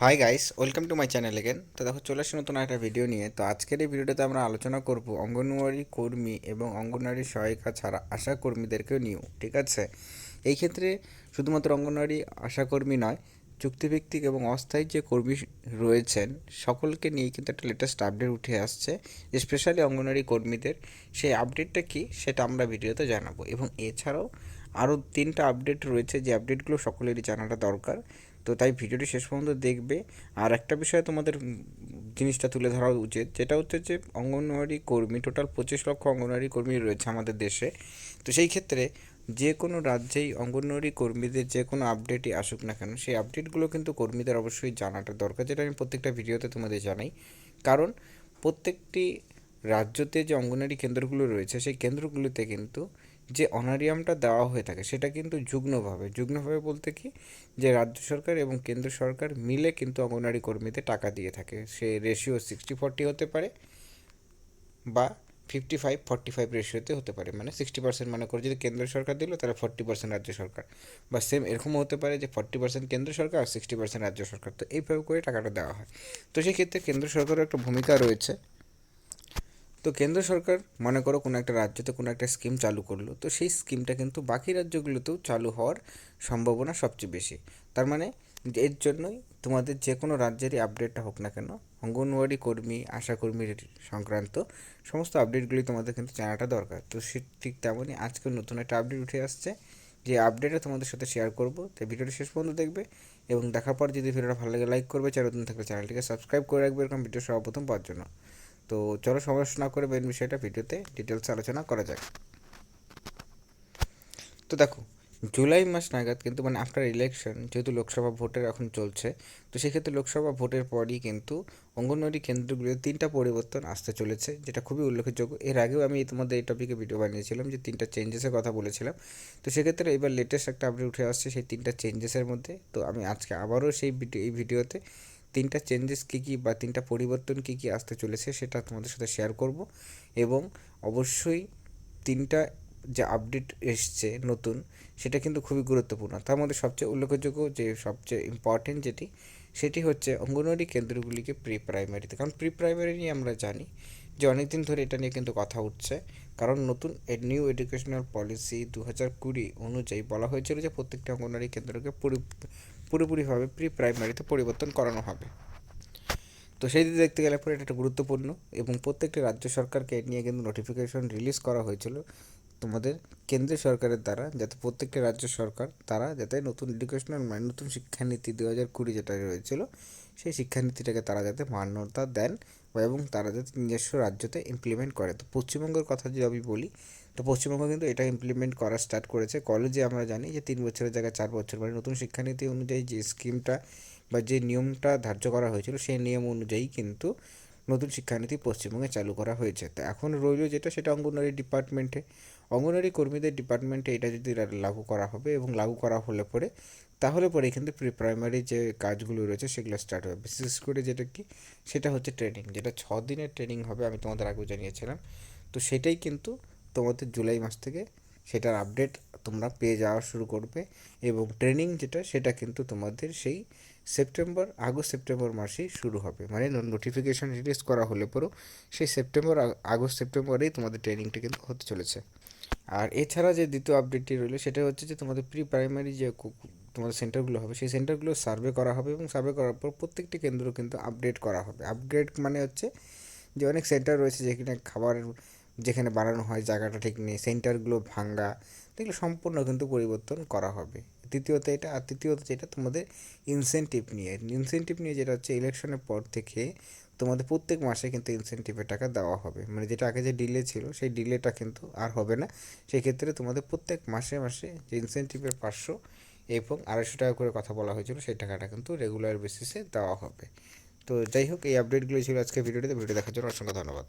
Hi guys welcome to my channel again তো দেখো, চলে আসি নতুন একটা ভিডিও নিয়ে। তো আজকের এই ভিডিওতে আমরা আলোচনা করব অঙ্গনওয়াড়ি কর্মী এবং অঙ্গনওয়াড়ি সহায়িকা ছাড়া আশা কর্মীদেরকেও নিয়েও, ঠিক আছে? এই ক্ষেত্রে শুধুমাত্র অঙ্গনওয়াড়ি আশাকর্মী নয়, চুক্তিভিত্তিক এবং অস্থায়ী যে কর্মী রয়েছেন, সকলকে নিয়ে কিন্তু একটা লেটেস্ট আপডেট উঠে আসছে। স্পেশালি অঙ্গনওয়াড়ি কর্মীদের, সেই আপডেটটা কি সেটা আমরা ভিডিওতে জানাব। এবং এছাড়াও আরও তিনটা আপডেট রয়েছে, যে আপডেটগুলো সকলেরই জানাটা দরকার। তো তাই ভিডিওটি শেষ পর্যন্ত দেখবে। আর একটা বিষয় তোমাদের জিনিসটা তুলে ধরা উচিত, যেটা হচ্ছে যে অঙ্গনওয়াড়ি কর্মী টোটাল পঁচিশ লক্ষ অঙ্গনওয়াড়ি কর্মী রয়েছে আমাদের দেশে। তো সেই ক্ষেত্রে যে কোনো রাজ্যেই অঙ্গনওয়াড়ি কর্মীদের যে কোনো আপডেটই আসুক না কেন, সেই আপডেটগুলো কিন্তু কর্মীদের অবশ্যই জানাটা দরকার, যেটা আমি প্রত্যেকটা ভিডিওতে তোমাদের জানাই। কারণ প্রত্যেকটি রাজ্যতে যে অঙ্গনওয়াড়ি কেন্দ্রগুলো রয়েছে, সেই কেন্দ্রগুলোতে কিন্তু যে অনারিয়ামটা দেওয়া হয়ে থাকে, সেটা কিন্তু যুগ্মভাবে যুগ্মভাবে বলতে কি যে রাজ্য সরকার এবং কেন্দ্র সরকার মিলে কিন্তু অঙ্গনওয়াড়ি কর্মীদের টাকা দিয়ে থাকে। সে রেশিও সিক্সটি ফর্টি হতে পারে বা ফিফটি ফাইভ ফর্টি ফাইভ রেশিওতে হতে পারে। মানে সিক্সটি পার্সেন্ট মনে করে যদি কেন্দ্র সরকার দিল, তাহলে ফর্টি পার্সেন্ট রাজ্য সরকার। বা সেম এরকমও হতে পারে যে ফর্টি পার্সেন্ট কেন্দ্র সরকার আর সিক্সটি পার্সেন্ট রাজ্য সরকার। তো এইভাবে করে টাকাটা দেওয়া হয়। তো সেক্ষেত্রে কেন্দ্র সরকারের একটা ভূমিকা রয়েছে। তো কেন্দ্র সরকার মনে করো কোনো একটা রাজ্যতে কোনো একটা স্কিম চালু করল, তো সেই স্কিমটা কিন্তু বাকি রাজ্যগুলোতেও চালু হওয়ার সম্ভাবনা সবচেয়ে বেশি। তার মানে এর জন্যই তোমাদের যে কোনো রাজ্যেরই আপডেটটা হোক না কেন, অঙ্গনওয়াড়ি কর্মী আশাকর্মীর সংক্রান্ত সমস্ত আপডেটগুলি তোমাদের কিন্তু জানাটা দরকার। তো সে ঠিক তেমনই আজকে নতুন একটা আপডেট উঠে আসছে, যে আপডেটটা তোমাদের সাথে শেয়ার করব। তো ভিডিওটি শেষ পর্যন্ত দেখবে এবং দেখার পর যদি ভিডিওটা ভালো লাগে লাইক করবে চ্যানেল নতুন থাকলে চ্যানেলটিকে সাবস্ক্রাইব করে রাখবে, এরকম ভিডিও সর্বপ্রথম পাওয়ার জন্য। তো চলো সমস্যা না করে মেন বিষয়টা ভিডিওতে ডিটেলস আলোচনা করা যাক। তো দেখো, জুলাই মাস নাগাদ কিন্তু মানে আফটার ইলেকশন যেহেতু লোকসভা ভোটের এখন চলছে, তো সেক্ষেত্রে লোকসভা ভোটের পরই কিন্তু অঙ্গনওয়াড়ি কেন্দ্রগুলিতে তিনটা পরিবর্তন আসতে চলেছে, যেটা খুবই উল্লেখযোগ্য। এর আগেও আমি তোমাদের এই টপিকে ভিডিও বানিয়েছিলাম যে তিনটা চেঞ্জেসের কথা বলেছিলাম। তো সেক্ষেত্রে এবার লেটেস্ট একটা আপডেট উঠে আসছে সেই তিনটা চেঞ্জেসের মধ্যে। তো আমি আজকে আবারও সেই ভিডিও, এই ভিডিওতে তিনটা চেঞ্জেস কী কী বা তিনটা পরিবর্তন কী কী আসতে চলেছে সেটা তোমাদের সাথে শেয়ার করব এবং অবশ্যই তিনটা যে আপডেট এসছে নতুন, সেটা কিন্তু খুবই গুরুত্বপূর্ণ। তার মধ্যে সবচেয়ে উল্লেখযোগ্য যে সবচেয়ে ইম্পর্টেন্ট যেটি, সেটি হচ্ছে অঙ্গনওয়াড়ি কেন্দ্রগুলিকে প্রি প্রাইমারিতে কারণ প্রি প্রাইমারি নিয়ে আমরা জানি যে অনেক দিন ধরে এটা নিয়ে কিন্তু কথা উঠছে। কারণ নতুন নিউ এডুকেশনাল পলিসি দু হাজার কুড়ি অনুযায়ী বলা হয়েছিল যে প্রত্যেকটা অঙ্গনওয়াড়ি কেন্দ্রকে পুরোপুরিভাবে প্রি প্রাইমারিতে পরিবর্তন করানো হবে। তো সেই দিকে দেখতে গেলে পরে এটা একটা গুরুত্বপূর্ণ এবং প্রত্যেকটি রাজ্য সরকারকে এ নিয়ে কিন্তু নোটিফিকেশন রিলিজ করা হয়েছিল তোমাদের কেন্দ্রীয় সরকারের দ্বারা, যাতে প্রত্যেকটি রাজ্য সরকার, তারা যাতে নতুন এডুকেশনাল মানে নতুন শিক্ষানীতি দু হাজার কুড়ি যেটা রয়েছিল সেই শিক্ষানীতিটাকে তারা যাতে মান্যতা দেন এবং তারা যাতে নিজস্ব রাজ্যতে ইমপ্লিমেন্ট করে। তো পশ্চিমবঙ্গের কথা যদি আমি বলি, তো পশ্চিমবঙ্গ কিন্তু এটা ইমপ্লিমেন্ট করা স্টার্ট করেছে। কলেজে আমরা জানি যে তিন বছরের জায়গায় চার বছর। মানে নতুন শিক্ষানীতি অনুযায়ী যে স্কিমটা বা যে নিয়মটা ধার্য করা হয়েছিল, সেই নিয়ম অনুযায়ী কিন্তু নতুন শিক্ষানীতি পশ্চিমবঙ্গে চালু করা হয়েছে। তো এখন রইল যেটা, সেটা অঙ্গনওয়াড়ি ডিপার্টমেন্টে। অঙ্গনওয়াড়ি কর্মীদের ডিপার্টমেন্টে এটা যদি লাগু করা হবে এবং লাগু করা হলে পরে, তাহলে পরে এখান থেকে প্রি, প্রাইমারি যে কাজগুলো রয়েছে সেগুলো স্টার্ট হবে। বিশেষ করে যেটা কি, সেটা হচ্ছে ট্রেনিং যেটা ছ দিনের ট্রেনিং হবে আমি তোমাদের আগেও জানিয়েছিলাম। তো সেটাই কিন্তু তোমাদের জুলাই মাস থেকে সেটার আপডেট তোমরা পেয়ে যাওয়া শুরু করবে এবং ট্রেনিং যেটা, সেটা কিন্তু তোমাদের সেই সেপ্টেম্বর আগস্ট সেপ্টেম্বর মাসেই শুরু হবে। মানে নোটিফিকেশান রিলিজ করা হলে পরেও সেই সেপ্টেম্বর আগস্ট সেপ্টেম্বরেই তোমাদের ট্রেনিংটা কিন্তু হতে চলেছে। আর এছাড়া যে দ্বিতীয় আপডেটটি রইল, সেটা হচ্ছে যে তোমাদের প্রি প্রাইমারি যে তোমাদের সেন্টারগুলো হবে, সেই সেন্টারগুলো সার্ভে করা হবে এবং সার্ভে করার পর প্রত্যেকটি কেন্দ্র কিন্তু আপডেট করা হবে। আপগ্রেড মানে হচ্ছে যে অনেক সেন্টার রয়েছে যেখানে খাবার যেখানে বানানো হয় জায়গাটা ঠিক নেই, সেন্টারগুলো ভাঙ্গা এগুলো সম্পূর্ণ কিন্তু পরিবর্তন করা হবে। তৃতীয়ত এটা, আর তৃতীয়ত যেটা, তোমাদের ইনসেন্টিভ নিয়ে। ইনসেন্টিভ নিয়ে যেটা হচ্ছে ইলেকশনের পর থেকে তোমাদের প্রত্যেক মাসে কিন্তু ইনসেন্টিভের টাকা দেওয়া হবে। মানে যেটা আগে যে ডিলে ছিল, সেই ডিলেটা কিন্তু আর হবে না। সেক্ষেত্রে তোমাদের প্রত্যেক মাসে মাসে যে ইনসেন্টিভের পাঁচশো এবং আড়াইশো টাকা করে কথা বলা হয়েছিল, সেই টাকাটা কিন্তু রেগুলার বেসিসে দেওয়া হবে। তো যাই হোক, এই আপডেটগুলো ছিল আজকে ভিডিওটিতে ভিডিও দেখার জন্য অসংখ্য ধন্যবাদ।